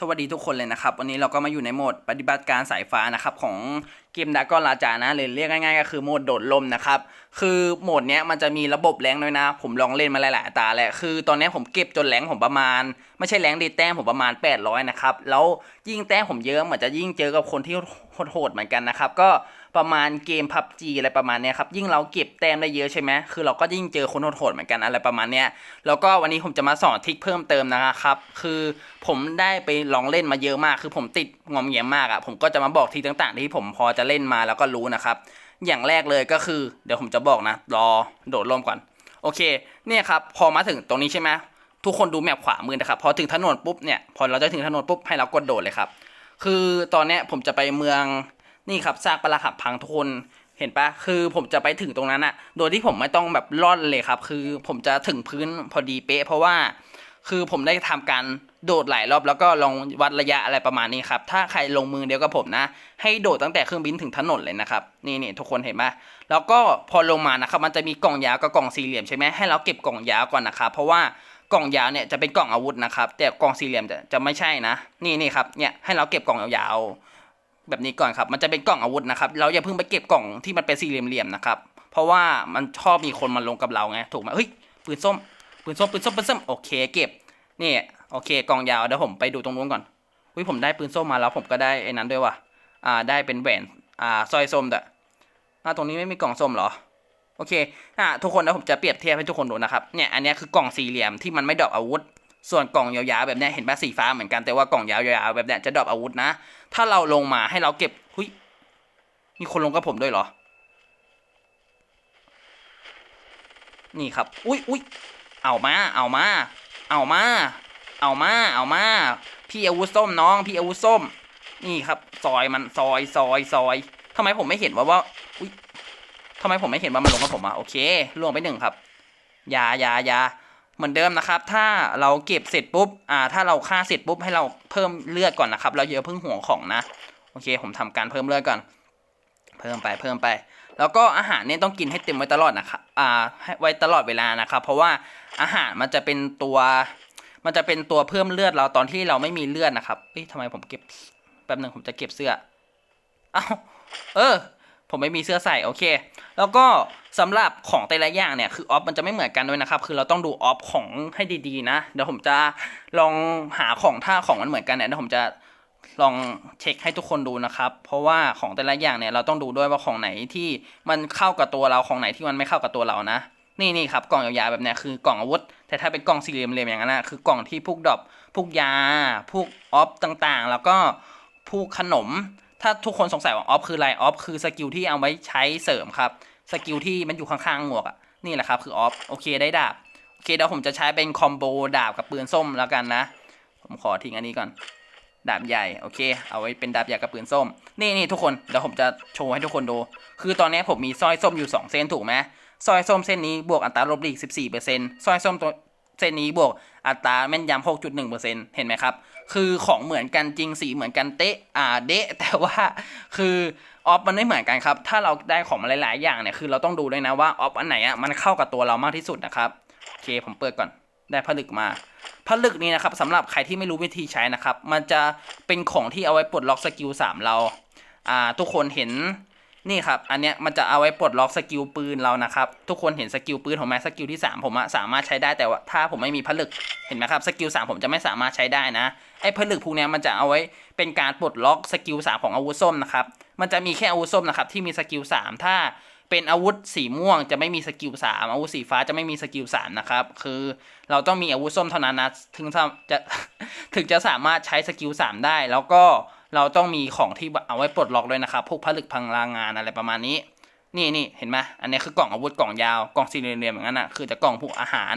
สวัสดีทุกคนเลยนะครับ วันนี้เราก็มาอยู่ในโหมดปฏิบัติการสายฟ้านะครับของเกมดากอนราจานะเลยเรียกง่ายๆก็คือโหมดโดดลมนะครับคือโหมดเนี้ยมันจะมีระบบแรงด้วยนะ ผมลองเล่นมาหลายๆตาแหละคือตอนนี้ผมเก็บจนแรงผมประมาณ ไม่ใช่แรงดีแต้มผมประมาณ 800นะครับแล้วยิ่งแต้มผมเยอะเหมือนจะยิ่งเจอกับคนที่โหดๆเหมือนกันนะครับก็ ประมาณเกมพับจีอะไรประมาณเนี้ยครับ ยิ่งเราเก็บแต้มได้เยอะใช่ไหมคือเราก็ยิ่งเจอคนโหดๆเหมือนกันอะไรประมาณเนี้ย แล้วก็วันนี้ผมจะมาสอนทิคเพิ่มเติมนะครับ คือผมได้ไปลองเล่นมาเยอะมาก คือผมติดงอมแงมมากอะ่ะ ผมก็จะมาบอกทริคต่างๆ ที่ผมพอจะเล่นมาแล้วก็รู้นะครับ อย่างแรกเลยก็คือ เดี๋ยวผมจะบอกนะ รอโดดร่มก่อน โอเค เนี่ยครับ พอมาถึงตรงนี้ใช่ไหมทุกคนดูแมพขวามือนะครับ พอถึงถนนปุ๊บเนี่ย พอเราจะถึงถนนปุ๊บให้เรากดโดดเลยครับ คือตอนนี้ผมจะไปเมือง นี่ครับซากปรักหักพังทุกคนเห็นปะคือผมจะไปถึงตรงนั้นอะโดยที่ผมไม่ต้องแบบล่อนเลยครับ คือผมจะถึงพื้นพอดีเป๊ะ เพราะว่าคือผมได้ทำการโดดหลายรอบแล้วก็ลองวัดระยะอะไรประมาณนี้ครับ ถ้าใครลงมือเดียวกับผมนะ ให้โดดตั้งแต่เครื่องบินถึงถนนเลยนะครับ นี่นี่ทุกคนเห็นไหมแล้วก็พอลงมานะครับ มันจะมีกล่องยาวกับกล่องสี่เหลี่ยมใช่ไหมให้เราเก็บกล่องยาวก่อนนะครับ เพราะว่ากล่องยาวเนี่ยจะเป็นกล่องอาวุธนะครับ แต่กล่องสี่เหลี่ยมจะจะไม่ใช่นะ นี่นี่ครับ เนี่ยให้เราเก็บกล่องยาวๆ แบบนี้ก่อนครับ มันจะเป็นกล่องอาวุธนะครับเราอย่าเพิ่งไปเก็บกล่องที่มันเป็นสี่เหลี่ยมๆนะครับเพราะว่ามันชอบมีคนมาลงกับเราไงถูกไหมเฮ้ยปืนส้มปืนส้มปืนส้มปืนส้มโอเค เก็บนี่โอเคกล่องยาวเดี๋ยวผมไปดูตรงนู้นก่อนอุ้ยผมได้ปืนส้มมาแล้วผมก็ได้ไอ้นั้นด้วยว่ะอ่าได้เป็นแหวนอ่าสร้อยส้มด้วยอ่าตรงนี้ไม่มีกล่องส้มเหรอโอเคอ่าทุกคนแล้วผมจะเปรียบเทียบให้ทุกคนดูนะครับเนี่ยอันนี้คือกล่องสี่เหลี่ยมที่มันไม่ดรอปอาวุธ ส่วนกล่องยาวๆแบบเนี้ยเห็นป่ะสีฟ้าเหมือนกันแต่ว่ากล่องยาวๆแบบเนี้ยจะดรอปอาวุธนะ ถ้าเราลงมาให้เราเก็บหุยมีคนลงกับผมด้วยเหรอ นี่ครับ อุ้ยอุ้ยเอามา เอามา เอามา เอามา เอามา พี่อาวุธส้มน้อง พี่อาวุธส้ม นี่ครับซอยมันซอยซอยซอยทำไมผมไม่เห็นว่าว่า อุ้ยทำไมผมไม่เห็นว่ามันลงกับผมอะโอเคล่วงไปหนึ่งครับยายายา เหมือนเดิมนะครับ ถ้าเราเก็บเสร็จปุ๊บ อ่า ถ้าเราฆ่าเสร็จปุ๊บให้เราเพิ่มเลือดก่อนนะครับ เราเยอะเพิ่งห่วงของนะ โอเค ผมทำการเพิ่มเลือดก่อน เพิ่มไปเพิ่มไป แล้วก็อาหารเนี่ยต้องกินให้เต็มไว้ตลอดนะครับ อ่าให้ไว้ตลอดเวลานะครับ เพราะว่าอาหารมันจะเป็นตัว มันจะเป็นตัวเพิ่มเลือดเราตอนที่เราไม่มีเลือดนะครับเอ้ยทำไมผมเก็บ แป๊บหนึ่งผมจะเก็บเสื้อ เอ้า เออ ผมไม่มีเสื้อใส่ โอเค แล้วก็สำหรับของแต่ละอย่างเนี่ยคือออฟมันจะไม่เหมือนกันด้วยนะครับ คือเราต้องดูออฟของให้ดีๆนะเดี๋ยวผมจะลองหาของถ้าของมันเหมือนกันเนี่ยเดี๋ยวผมจะลองเช็คให้ทุกคนดูนะครับ เพราะว่าของแต่ละอย่างเนี่ยเราต้องดูด้วยว่าของไหนที่มันเข้ากับตัวเราของไหนที่มันไม่เข้ากับตัวเรานะ นี่นี่ครับกล่องยาวๆแบบเนี้ยคือกล่องอาวุธ แต่ถ้าเป็นกล่องสี่เหลี่ยมๆอย่างนั้นนะคือกล่องที่พวกดอปพวกยา พวกออฟต่างๆ แล้วก็พวกขนม ถ้าทุกคนสงสัยว่าออฟคืออะไรออฟคือสกิลที่เอาไว้ใช้เสริมครับ สกิลที่มันอยู่ข้างๆหมวกอะนี่แหละครับคือออฟโอเคได้ดาบโอเคเดี๋ยวผมจะใช้เป็นคอมโบดาบกับปืนส้มแล้วกันนะ ผมขอทิ้งอันนี้ก่อน ดาบใหญ่โอเค เอาไว้เป็นดาบใหญ่กับปืนส้ม นี่นี่ทุกคนเดี๋ยวผมจะโชว์ให้ทุกคนดู คือตอนนี้ผมมีสร้อยส้มอยู่ 2 เส้นถูกไหมสร้อยส้มเส้นนี้บวกอัตราลบหลีก14%สร้อยส้มตัว เส้นนี้บวกอัตราแม่นยำ6.1%เห็นไหมครับ คือของเหมือนกันจริงสีเหมือนกันเตะอ่าเดะแต่ว่าคือออฟมันไม่เหมือนกันครับ ถ้าเราได้ของมาหลาย ๆ อย่างเนี่ยคือเราต้องดูด้วยนะว่าออฟอันไหนอะมันเข้ากับตัวเรามากที่สุดนะครับโอเคผมเปิดก่อนได้ผลึกมาผลึกนี้นะครับสำหรับใครที่ไม่รู้วิธีใช้นะครับ มันจะเป็นของที่เอาไว้ปลดล็อกสกิล3เราอ่าทุกคนเห็น นี่ครับ อันเนี้ยมันจะเอาไว้ปลดล็อกสกิลปืนเรานะครับ ทุกคนเห็นสกิลปืนผมไหมสกิลที่ 3 ผมอะสามารถใช้ได้แต่ว่าถ้าผมไม่มีผลึกเห็นไหมครับสกิล3ผมจะไม่สามารถใช้ได้นะไอ้ผลึกพวกเนี้ยมันจะเอาไว้เป็นการปลดล็อกสกิล3ของอาวุธส้มนะครับมันจะมีแค่อาวุธส้มนะครับที่มีสกิล3ถ้าเป็นอาวุธสีม่วงจะไม่มีสกิล3อาวุธสีฟ้าจะไม่มีสกิล3นะครับ คือเราต้องมีอาวุธส้มเท่านั้นนะ ถึงจะถึงจะสามารถใช้สกิล3ได้ แล้วก็ เราต้องมีของที่เอาไว้ปลดล็อกด้วยนะครับพวกผลึกพลังงานอะไรประมาณนี้ นี่นี่เห็นไหมอันนี้คือกล่องอาวุธกล่องยาวกล่องสี่เหลี่ยมอย่างนั้นนะคือจะกล่องพวกอาหาร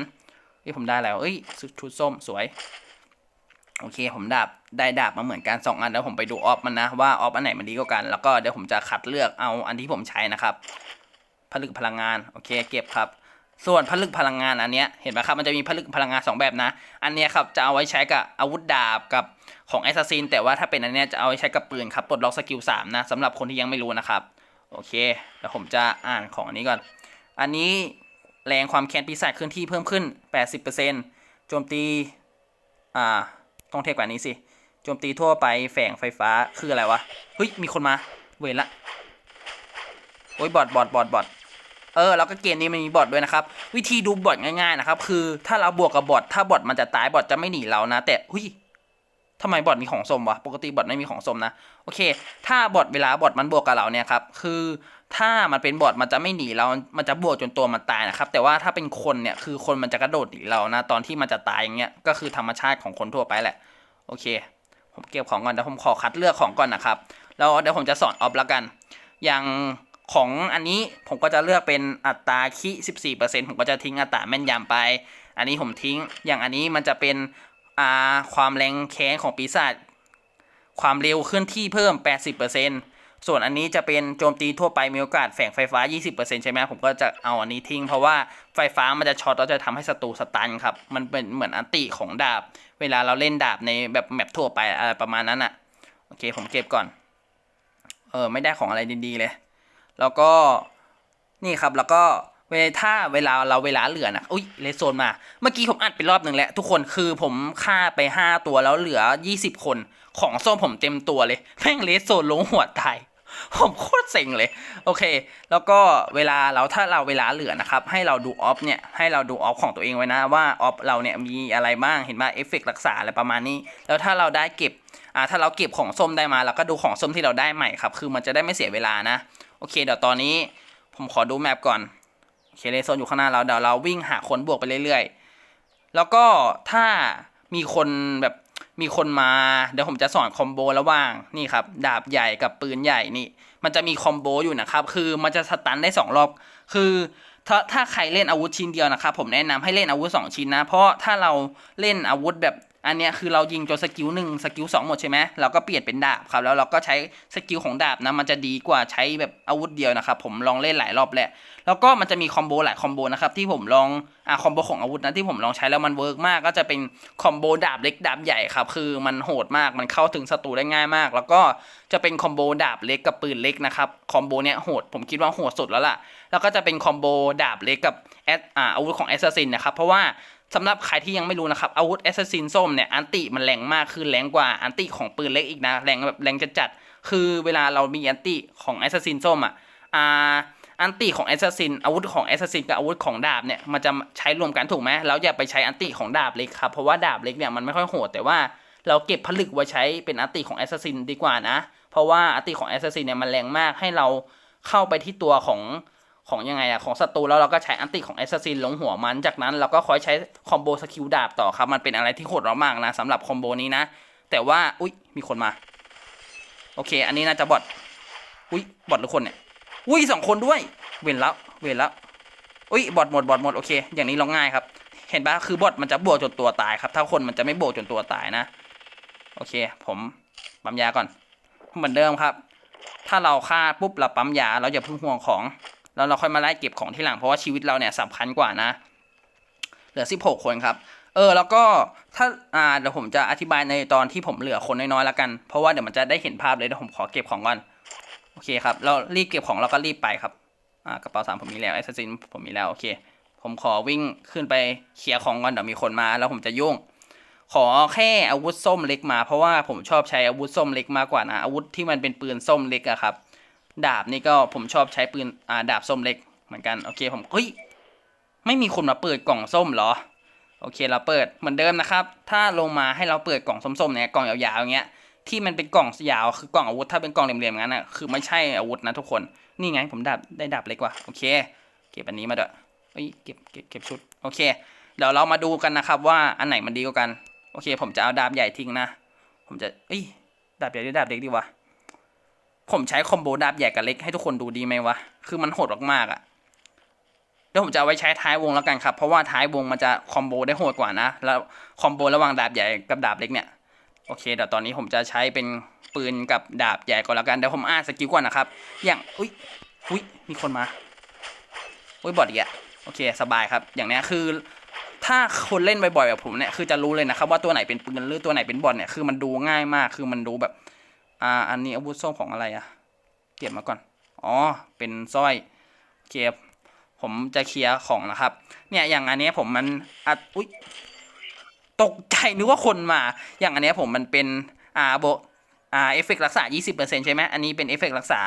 ที่ผมได้แล้วเอ้ยชุดส้มสวย โอเค ผมดาบได้ดาบมาเหมือนกันสองอันแล้วผมไปดูออฟมันนะว่าออฟอันไหนมันดีกว่ากัน แล้วก็เดี๋ยวผมจะคัดเลือกเอาอันที่ผมใช้นะครับผลึกพลังงานโอเคเก็บครับ ส่วนผลึกพลังงานอันเนี้ยเห็นไหมครับมันจะมีผลึกพลังงาน 2 แบบนะ อันเนี้ยครับจะเอาไว้ใช้กับอาวุธดาบกับของแอสซัสซินแต่ว่าถ้าเป็นอันเนี้ยจะเอาไว้ใช้กับปืนครับปลดล็อกสกิล3นะสำหรับคนที่ยังไม่รู้นะครับโอเคแล้วผมจะอ่านของอันนี้ก่อน อันนี้แรงความแค้นปีศาจเคลื่อนที่เพิ่มขึ้น 80%โจมตีอ่าต้องเทียบกว่านี้สิโจมตีทั่วไปแฝงไฟฟ้าคืออะไรวะเฮ้ยมีคนมาเวรละโอ้ยบอทบอทบอทบอท เออแล้วก็เกมนี้มันมีบอทด้วยนะครับ วิธีดูบอทง่ายๆนะครับ คือถ้าเราบวกกับบอทถ้าบอทมันจะตายบอทจะไม่หนีเรานะ แต่หุยทำไมบอทมีของสมวะปกติบอทไม่มีของสมนะโอเค ถ้าบอทเวลาบอทมันบวกกับเราเนี่ยครับคือถ้ามันเป็นบอทมันจะไม่หนีเรา มันจะบวกจนตัวมันตายนะครับ แต่ว่าถ้าเป็นคนเนี่ยคือคนมันจะกระโดดหนีเรานะตอนที่มันจะตายอย่างเงี้ยก็คือธรรมชาติของคนทั่วไปแหละ โอเค ผมเก็บของก่อนเดี๋ยวผมขอคัดเลือกของก่อนนะครับแล้วเดี๋ยวผมจะสอนออฟแล้วกัน อย่าง ของอันนี้ผมก็จะเลือกเป็นอัตราคิ 14%ผมก็จะทิ้งอัตราแม่นยำไป อันนี้ผมทิ้ง อย่างอันนี้มันจะเป็นอ่าความแรงแค้นของปีศาจ ความเร็วเคลื่อนที่เพิ่ม 80%ส่วนอันนี้จะเป็นโจมตีทั่วไปมีโอกาสแฝงไฟฟ้า 20%ใช่ไหมผมก็จะเอาอันนี้ทิ้ง เพราะว่าไฟฟ้ามันจะช็อตแล้วจะทำให้ศัตรูสตันครับ มันเป็นเหมือนอันติของดาบ เวลาเราเล่นดาบในแบบแมปทั่วไปอะไรประมาณนั้นอะ โอเคผมเก็บก่อน เออไม่ได้ของอะไรดีๆเลย แล้วก็นี่ครับแล้วก็เวลาถ้าเวลาเราเวลาเหลือนะอุ้ยเลสโซนมา เมื่อกี้ผมอัดไปรอบหนึ่งแล้ว ทุกคนคือผมฆ่าไป 5 ตัวแล้วเหลือ 20 คนของส้มผมเต็มตัวเลยแม่งเลสโซนลงหัวตายผมโคตรเซ็งเลย โอเค แล้วก็เวลาเราถ้าเราเวลาเหลือนะครับ ให้เราดูออฟเนี่ย ให้เราดูออฟของตัวเองไว้นะว่าออฟเราเนี่ยมีอะไรบ้าง เห็นไหมเอฟเฟกรักษาอะไรประมาณนี้ แล้วถ้าเราได้เก็บ อ่า ถ้าเราเก็บของส้มได้มา เราก็ดูของส้มที่เราได้ใหม่ครับ คือมันจะได้ไม่เสียเวลานะ โอเค เดี๋ยวตอนนี้ผมขอดูแมปก่อนโอเคเลโซนอยู่ข้างหน้าเราเดี๋ยวเราวิ่งหาคนบวกไปเรื่อยๆ แล้วก็ถ้ามีคนแบบมีคนมาเดี๋ยวผมจะสอนคอมโบระหว่างนี่ครับดาบใหญ่กับปืนใหญ่นี่ มันจะมีคอมโบอยู่นะครับคือมันจะสตันได้ 2 รอบ คือถ้าถ้าใครเล่นอาวุธชิ้นเดียวนะครับผมแนะนำให้เล่นอาวุธ 2 ชิ้นนะ เพราะถ้าเราเล่นอาวุธแบบ อันเนี้ยคือเรายิงจนสกิลหนึ่งสกิลสองหมดใช่ไหมเราก็เปลี่ยนเป็นดาบครับแล้วเราก็ใช้สกิลของดาบนะมันจะดีกว่าใช้แบบอาวุธเดียวนะครับผมลองเล่นหลายรอบแหล้วแล้วก็มันจะมีคอมโบหลายคอมโบนะครับที่ผมลองอ่าคอมโบของอาวุธนะที่ผมลองใช้แล้วมันเวิร์กมากก็จะเป็นคอมโบดาบเล็กดาบใหญ่ครับคือมันโหดมากมันเข้าถึงศัตรูได้ง่ายมาก แล้วก็จะเป็นคอมโบดาบเล็กกับปืนเล็กนะครับคอมโบเนี้ยโหดผมคิดว่าโหดสุดแล้วล่ะแล้วก็จะเป็นคอมโบดาบเล็กกับแอดอ่าอาวุธของแอสซัสซินนะครับเพราะว่า สำหรับใครที่ยังไม่รู้นะครับ อาวุธแอสซัสซินส้มเนี่ย อันติมันแรงมากคือแรงกว่าอันติของปืนเล็กอีกนะ แรงแบบแรงจัดจัด คือเวลาเรามีอันติของแอสซัสซินส้มอะอ่าอันติของแอสซัสซินอาวุธของแอสซัสซินกับอาวุธของดาบเนี่ยมันจะใช้รวมกันถูกไหมแล้วอย่าไปใช้อันติของดาบเล็กครับเพราะว่าดาบเล็กเนี่ยมันไม่ค่อยโหดแต่ว่าเราเก็บผลึกไว้ใช้เป็นอันติของแอสซัสซินดีกว่านะ เพราะว่าอันติของแอสซัสซินเนี่ยมันแรงมากให้เราเข้าไปที่ตัวของ ของยังไงอะของศัตรูแล้วเราก็ใช้อันติของแอสซัสซินลงหัวมัน จากนั้นเราก็คอยใช้คอมโบสกิลดาบต่อครับ มันเป็นอะไรที่โหดเรามากนะสำหรับคอมโบนี้นะ แต่ว่าอุ้ยมีคนมา โอเค อันนี้น่าจะบอทอุ้ยบอทหรือคนเนี่ยอุ้ยสองคนด้วย เว้นแล้วเว้นแล้วอุ้ยบอทหมดบอทหมดโอเค อย่างนี้ลองง่ายครับ เห็นปะคือบอทมันจะบวกจนตัวตายครับ ถ้าคนมันจะไม่บวกจนตัวตายนะ โอเค ผมปั๊มยาก่อน เหมือนเดิมครับ ถ้าเราฆ่าปุ๊บเราปั๊มยาเราอย่าเพิ่งห่วงของ แล้วเราค่อยมาไล่เก็บของที่หลังเพราะว่าชีวิตเราเนี่ยสำคัญกว่านะ เหลือสิบหกคนครับ เออแล้วก็ถ้าอ่าเดี๋ยวผมจะอธิบายในตอนที่ผมเหลือคนน้อยๆแล้วกัน เพราะว่าเดี๋ยวมันจะได้เห็นภาพเลยเดี๋ยวผมขอเก็บของก่อนโอเคครับเรารีบเก็บของเราก็รีบไปครับอ่ากระเป๋าสามผมมีแล้วไอซซินผมมีแล้วโอเค ผมขอวิ่งขึ้นไปเคลียร์ของก่อนเดี๋ยวมีคนมา แล้วผมจะยุ่งขอแค่อาวุธส้มเล็กมาเพราะว่าผมชอบใช้อาวุธส้มเล็กมากกว่านะอาวุธที่มันเป็นปืนส้มเล็กอะครับ ดาบนี่ก็ผมชอบใช้ปืนอ่าดาบส้มเล็กเหมือนกันโอเคผมเฮ้ยไม่มีคนมาเปิดกล่องส้มเหรอโอเคเราเปิดเหมือนเดิมนะครับ ถ้าลงมาให้เราเปิดกล่องส้มๆเนี่ยกล่องยาวๆอย่างเงี้ยที่มันเป็นกล่องยาวคือกล่องอาวุธถ้าเป็นกล่องเหลี่ยมๆงั้นอะคือไม่ใช่อาวุธนะทุกคนนี่ไงผมดาบได้ดาบเล็กว่ะโอเค เก็บอันนี้มาด้วยเอ้ยเก็บเก็บเก็บชุดโอเคเดี๋ยวเรามาดูกันนะครับว่าอันไหนมันดีกว่ากัน โอเค ผมจะเอาดาบใหญ่ทิ้งนะ ผมจะเอ้ยดาบใหญ่หรือดาบเล็กดีวะ ผมใช้คอมโบดาบใหญ่กับเล็กให้ทุกคนดูดีไหมวะ คือมันโหดมากๆอะ เดี๋ยวผมจะเอาไว้ใช้ท้ายวงแล้วกันครับ เพราะว่าท้ายวงมันจะคอมโบได้โหดกว่านะ แล้วคอมโบระหว่างดาบใหญ่กับดาบเล็กเนี่ย โอเคเดี๋ยวตอนนี้ผมจะใช้เป็นปืนกับดาบใหญ่ก่อนแล้วกัน เดี๋ยวผมอ่านสกิลก่อนนะครับ อย่าง อุ้ยอุ้ยมีคนมา อุ้ยบอดอีกอะโอเค สบายครับ อย่างเนี้ยคือ ถ้าคนเล่นบ่อยๆแบบผมเนี่ย คือจะรู้เลยนะครับว่าตัวไหนเป็นปืนหรือตัวไหนเป็นบอลเนี่ย คือมันดูง่ายมาก คือมันดูแบบ อ่าอันนี้อาวุธส้มของอะไรอะเก็บมาก่อน อ๋อ เป็นสร้อยโอเคผมจะเคลียร์ของนะครับ เนี่ยอย่างอันนี้ผมมันอัดอุ้ยตกใจนึกว่าคนมา อย่างอันนี้ผมมันเป็นอ่าโบอ่าเอฟเฟกต์รักษา 20%ใช่ไหมอันนี้เป็นเอฟเฟกต์รักษา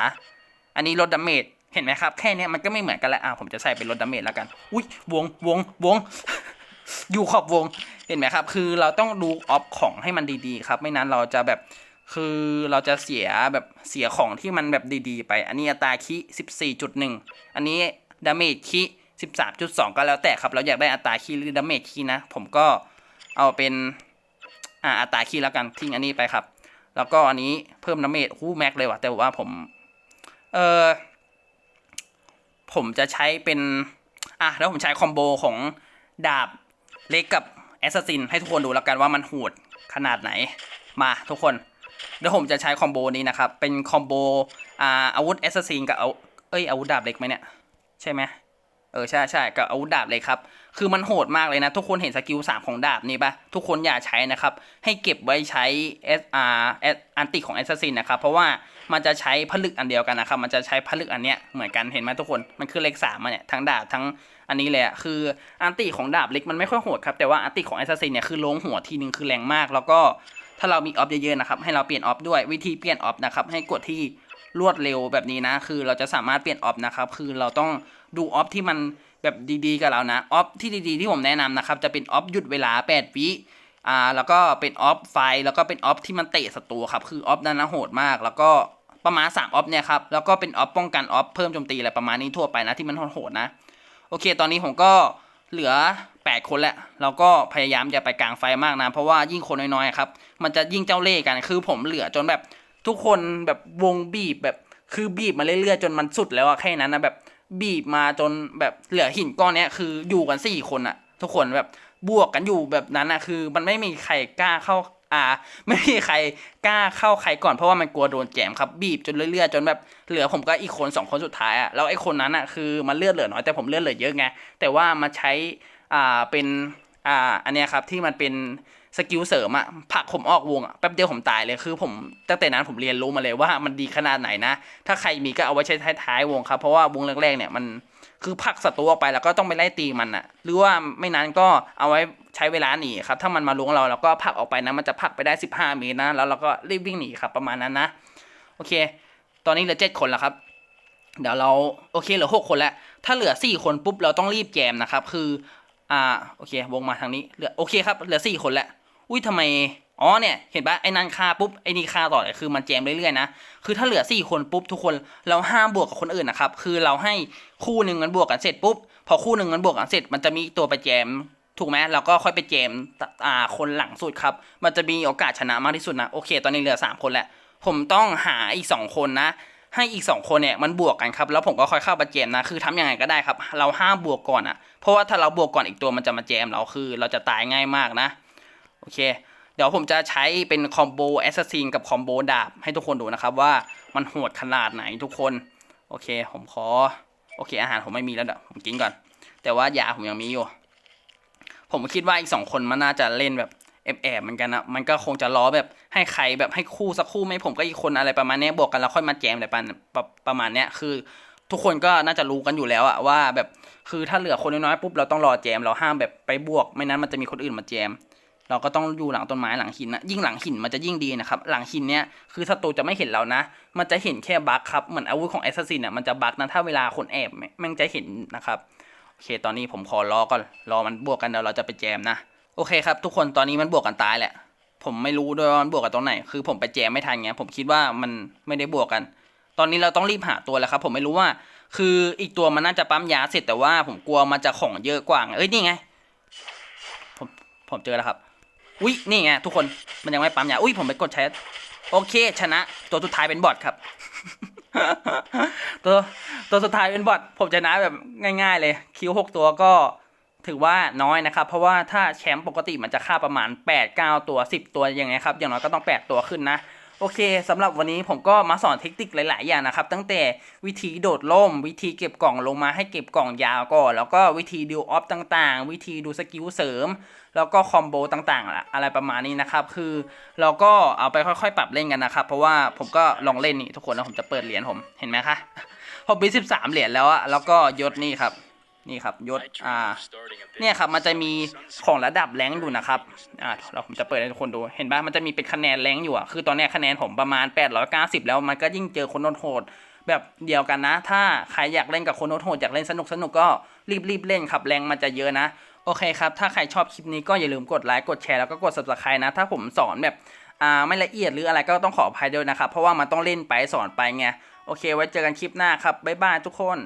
อันนี้ลดดาเมจเห็นไหมครับ แค่เนี้ยมันก็ไม่เหมือนกันแล้วอ่าผมจะใส่เป็นลดดาเมจแล้วกัน อุ้ยวงวงวง อยู่ขอบวง เห็นไหมครับ คือเราต้องดูออฟของให้มันดีๆครับ ไม่นั้นเราจะแบบ คือเราจะเสียแบบเสียของที่มันแบบดีๆ ไป อันนี้อัตราคิ 14.1 อันนี้ดาเมจคิ13.2 ก็แล้วแต่ครับ เราอยากได้อัตราคีหรือดาเมจคีนะ ผมก็เอาเป็นอ่าอัตราคีแล้วกันทิ้งอันนี้ไปครับ แล้วก็อันนี้เพิ่มดาเมจหูแม็กเลยว่ะแต่ว่าผม เออผมจะใช้เป็น อะแล้วผมใช้คอมโบของดาบเล็กกับแอสซัสซินให้ทุกคนดูแล้วกันว่ามันโหดขนาดไหนมาทุกคน เดี๋ยวผมจะใช้คอมโบนี้นะครับ เป็นคอมโบอ่าอาวุธแอสซัสซินกับเอาเอ้ยอาวุธดาบเล็กไหมเนี่ย ใช่ไหมเออใช่ใช่กับอาวุธดาบเลยครับ คือมันโหดมากเลยนะ ทุกคนเห็นสกิลสามของดาบนี่ปะทุกคนอย่าใช้นะครับ ให้เก็บไว้ใช้เอสอาร์อันติของแอสซัสซินนะครับ เพราะว่ามันจะใช้ผลึกอันเดียวกันนะครับ มันจะใช้ผลึกอันเนี้ยเหมือนกันเห็นไหมทุกคนมันคือเลขสามเนี่ยทั้งดาบทั้งอันนี้เลยอะคืออันติของดาบเล็กมันไม่ค่อยโหดครับแต่ว่าอันติของแอสซัสซินเนี่ยคือลงหัวทีนึงคือแรงมากแล้วก็ ถ้าเรามีออฟเยอะๆนะครับให้เราเปลี่ยนออฟด้วยวิธีเปลี่ยนออฟนะครับให้กดที่รวดเร็วแบบนี้นะ คือเราจะสามารถเปลี่ยนออฟนะครับ คือเราต้องดูออฟที่มันแบบดีๆ กับเรานะ ออฟที่ดีๆที่ผมแนะนำนะครับ จะเป็นออฟหยุดเวลา 8 วิอ่า แล้วก็เป็นออฟไฟ แล้วก็เป็นออฟที่มันเตะศัตรูครับ คือออฟนั้นนะโหดมาก แล้วก็ประมาณ 3 ออฟเนี่ยครับ แล้วก็เป็นออฟป้องกันออฟเพิ่มโจมตีอะไรประมาณนี้ทั่วไปนะที่มันโหดๆนะ โอเค ตอนนี้ผมก็ เหลือ 8 คนแล้วเราก็พยายามจะไปกลางไฟมากนะ เพราะว่ายิ่งคนน้อยๆครับ มันจะยิ่งเจ้าเล่ห์กันคือผมเหลือจนแบบทุกคนแบบวงบีบแบบคือบีบมาเรื่อยๆจนมันสุดแล้วอะแค่นั้นนะแบบบีบมาจนแบบเหลือหินก้อนเนี้ยคืออยู่กันสี่คนอะทุกคนแบบบวกกันอยู่แบบนั้นอะคือ มันไม่มีใครกล้าเข้า อ่า ไม่มีใครกล้าเข้าใครก่อนเพราะว่ามันกลัวโดนแจมครับบีบจนเรื่อยๆจนแบบเหลือผมก็อีกคนสองคนสุดท้ายอะแล้วไอ้คนนั้นอะคือมันเลือดเหลือน้อยแต่ผมเลือดเหลือเยอะไงแต่ว่ามาใช้อ่าเป็นอ่าอันเนี้ยครับที่มันเป็นสกิลเสริมอะผักผมออกวงอะแป๊บเดียวผมตายเลยคือผมตั้งแต่นั้นผมเรียนรู้มาเลยว่ามันดีขนาดไหนนะ ถ้าใครมีก็เอาไว้ใช้ท้ายๆวงครับ เพราะว่าวงแรกๆเนี่ยมันคือผักศัตรูออกไปแล้วก็ต้องไปไล่ตีมันอะหรือว่าไม่นั้นก็เอาไว้ ใช้เวลาหนีครับ ถ้ามันมาล้วงเราเราก็ผลักออกไปนะ มันจะผลักไปได้ 15 เมตรนะ แล้วเราก็รีบวิ่งหนีครับประมาณนั้นนะ โอเค ตอนนี้เหลือเจ็ดคนแล้วครับ เดี๋ยวเราโอเคเหลือหกคนแล้ว ถ้าเหลือสี่คนปุ๊บเราต้องรีบแจมนะครับ คือ อ่า โอเควงมาทางนี้ เหลือ โอเคครับ เหลือสี่คนแล้ว อุ้ยทำไม อ๋อ เนี่ย เห็นปะไอ้นันคาปุ๊บ ไอ้นี่คาต่อเลยคือมันแจมเรื่อยๆนะ คือถ้าเหลือสี่คนปุ๊บทุกคน เราห้ามบวกกับคนอื่นนะครับ คือเราให้คู่หนึ่งมันบวกกันเสร็จปุ๊บ พอคู่หนึ่งมันบวกกันเสร็จ มันจะมีตัวไปแจม ถูกไหมเราก็ค่อยไปแจมอ่าคนหลังสุดครับ มันจะมีโอกาสชนะมากที่สุดนะ โอเค ตอนนี้เหลือสามคนแหล้วผมต้องหาอีกสองคนนะ ให้อีกสองคนเนี่ยมันบวกกันครับ แล้วผมก็ค่อยเข้ามาแจมนะ คือทำยังไงก็ได้ครับ เราห้ามบวกก่อนอะ่ะ เพราะว่าถ้าเราบวกก่อนอีกตัวมันจะมาแจมเราคือ เราจะตายง่ายมากนะ โอเค เดี๋ยวผมจะใช้เป็นคอมโบแอสซัสซินกับคอมโบดาบให้ทุกคนดูนะครับว่ามันโหดขนาดไหนทุกคน โอเค ผมขอ โอเค อาหารผมไม่มีแล้วเดี๋ยวผมกินก่อน แต่ว่ายาผมยังมีอยู่ ผมคิดว่าอีกสองคนมันน่าจะเล่นแบบแอบแอบๆเหมือนกันนะมันก็คงจะล้อแบบให้ใครแบบให้คู่สักคู่ไหม่ผมก็อีกคนอะไรประมาณนี้บวกกันแล้วค่อยมาแจมอะไรประมาณประประมาณเนี้ยคือ ทุกคนก็น่าจะรู้กันอยู่แล้วอะว่าแบบคือถ้าเหลือคนน้อยๆปุ๊บเราต้องรอแจมเราห้ามแบบไปบวก ไม่นั้นมันจะมีคนอื่นมาแจม เราก็ต้องอยู่หลังต้นไม้หลังหินนะยิ่งหลังหินมันจะยิ่งดีนะครับหลังหินเนี้ยคือศัตรูจะไม่เห็นเรานะ มันจะเห็นแค่บั๊กครับเหมือนอาวุธของแอสซัสซินอะมันจะบั๊กนะถ้าเวลาคนแอบแม่งจะเห็นนะครับ โอเค ตอนนี้ผมขอรอก่อนรอมันบวกกันเดี๋ยวเราจะไปแจมนะโอเคครับ ทุกคนตอนนี้มันบวกกันตายแหละ ผมไม่รู้ด้วยว่ามันบวกกันตรงไหน คือผมไปแจมไม่ทันไงผมคิดว่ามันไม่ได้บวกกัน ตอนนี้เราต้องรีบหาตัวแล้วครับ ผมไม่รู้ว่า คืออีกตัวมันน่าจะปั๊มยาเสร็จแต่ว่าผมกลัวมันจะของเยอะกว่างเอ้ยนี่ไง ผมผมเจอแล้วครับอุ้ยนี่ไงทุกคนมันยังไม่ปั๊มยาอุ้ยผมไปกดแชทโอเค ชนะ ตัวสุดท้ายเป็นบอทครับ ตัวตัวสุดท้ายเป็นบอทผมจะนะแบบง่ายๆเลย คิวหกตัวก็ถือว่าน้อยนะครับ เพราะว่าถ้าแชมป์ปกติมันจะฆ่าประมาณ 8 9 ตัว 10 ตัวยังไงครับ อย่างน้อยก็ต้อง 8 ตัวขึ้นนะ โอเคสำหรับวันนี้ผมก็มาสอนเทคนิคหลาย ๆ อย่างนะครับ ตั้งแต่วิธีโดดล่ม วิธีเก็บกล่องลงมาให้เก็บกล่องยาวก่อน แล้วก็วิธีดิวออฟต่าง ๆ วิธีดูสกิลเสริม แล้วก็คอมโบต่างๆ อะไรประมาณนี้นะครับ คือเราก็เอาไปค่อย ๆ ปรับเล่นกันนะครับ เพราะว่าผมก็ลองเล่นนี่ทุกคนแล้วผมจะเปิดเหรียญผมเห็นไหมคะผมมี13 เหรียญแล้วอะแล้วก็ยศนี่ครับ นี่ครับยศอ่าเนี่ยครับมันจะมีของระดับแรงค์อยู่นะครับอ่าเราผมจะเปิดให้ทุกคนดูเห็นปะมันจะมีเป็นคะแนนแรงค์อยู่อะคือตอนเนี้ยคะแนนผมประมาณ 890 แล้วมันก็ยิ่งเจอคนโหดๆแบบเดียวกันนะ ถ้าใครอยากเล่นกับคนโหดๆอยากเล่นสนุกสนุกๆก็รีบๆเล่นครับแรงค์มันจะเยอะนะโอเคครับ ถ้าใครชอบคลิปนี้ก็อย่าลืมกดไลค์ กดแชร์แล้วก็กด subscribe นะ ถ้าผมสอนแบบอ่าไม่ละเอียดหรืออะไรก็ต้องขออภัยด้วยนะครับ เพราะว่ามันต้องเล่นไปสอนไปไง โอเค ไว้เจอกันคลิปหน้าครับ บ๊ายบายทุกคน